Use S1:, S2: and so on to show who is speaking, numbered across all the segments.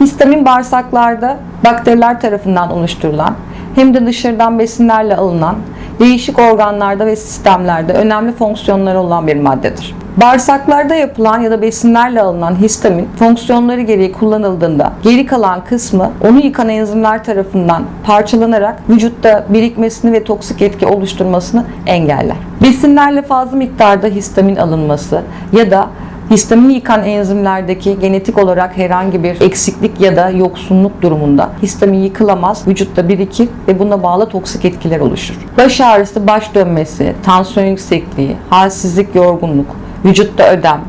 S1: Histamin bağırsaklarda bakteriler tarafından oluşturulan hem de dışarıdan besinlerle alınan değişik organlarda ve sistemlerde önemli fonksiyonları olan bir maddedir. Bağırsaklarda yapılan ya da besinlerle alınan histamin fonksiyonları gereği kullanıldığında geri kalan kısmı onu yıkan enzimler tarafından parçalanarak vücutta birikmesini ve toksik etki oluşturmasını engeller. Besinlerle fazla miktarda histamin alınması ya da Histamini yıkan enzimlerdeki genetik olarak herhangi bir eksiklik ya da yoksunluk durumunda histamin yıkılamaz, vücutta birikir ve buna bağlı toksik etkiler oluşur. Baş ağrısı, baş dönmesi, tansiyon yüksekliği, halsizlik, yorgunluk, vücutta ödem,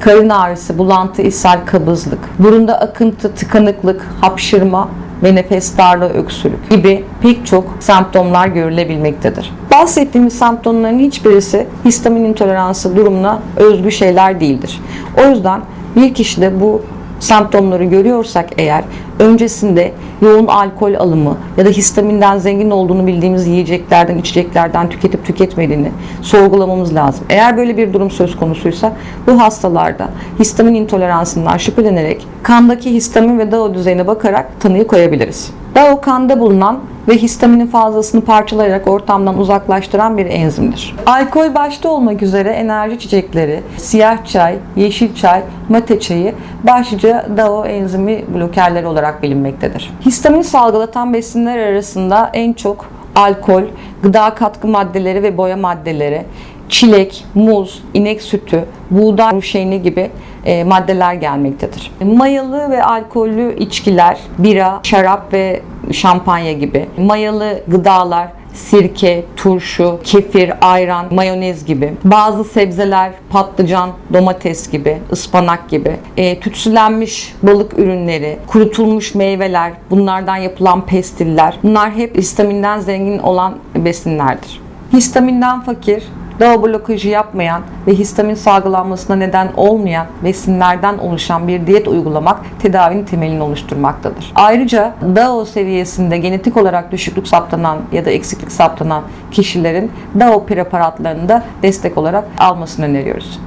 S1: karın ağrısı, bulantı, ishal, kabızlık, burunda akıntı, tıkanıklık, hapşırma ve nefes darlığı, öksürük gibi pek çok semptomlar görülebilmektedir. Bahsettiğimiz semptomların hiçbirisi histamin intoleransı durumuna özgü şeyler değildir. O yüzden bir kişide bu semptomları görüyorsak eğer öncesinde yoğun alkol alımı ya da histaminden zengin olduğunu bildiğimiz yiyeceklerden, içeceklerden tüketip tüketmediğini sorgulamamız lazım. Eğer böyle bir durum söz konusuysa bu hastalarda histamin intoleransından şüphelenerek kandaki histamin ve DAO düzeyine bakarak tanıyı koyabiliriz. DAO kanda bulunan ve histaminin fazlasını parçalayarak ortamdan uzaklaştıran bir enzimdir. Alkol başta olmak üzere enerji içecekleri, siyah çay, yeşil çay, mate çayı başlıca DAO enzimi blokerleri olarak bilinmektedir. Histamin salgılatan besinler arasında en çok alkol, gıda katkı maddeleri ve boya maddeleri, çilek, muz, inek sütü, buğday ruşeyni gibi e, maddeler gelmektedir. Mayalı ve alkollü içkiler, bira, şarap ve şampanya gibi, mayalı gıdalar, sirke, turşu, kefir, ayran, mayonez gibi, bazı sebzeler, patlıcan, domates gibi, ıspanak gibi, e, tütsülenmiş balık ürünleri, kurutulmuş meyveler, bunlardan yapılan pestiller, bunlar hep histaminden zengin olan besinlerdir. Histaminden fakir, DAO blokajı yapmayan ve histamin salgılanmasına neden olmayan besinlerden oluşan bir diyet uygulamak tedavinin temelini oluşturmaktadır. Ayrıca DAO seviyesinde genetik olarak düşüklük saptanan ya da eksiklik saptanan kişilerin DAO preparatlarını da destek olarak almasını öneriyoruz.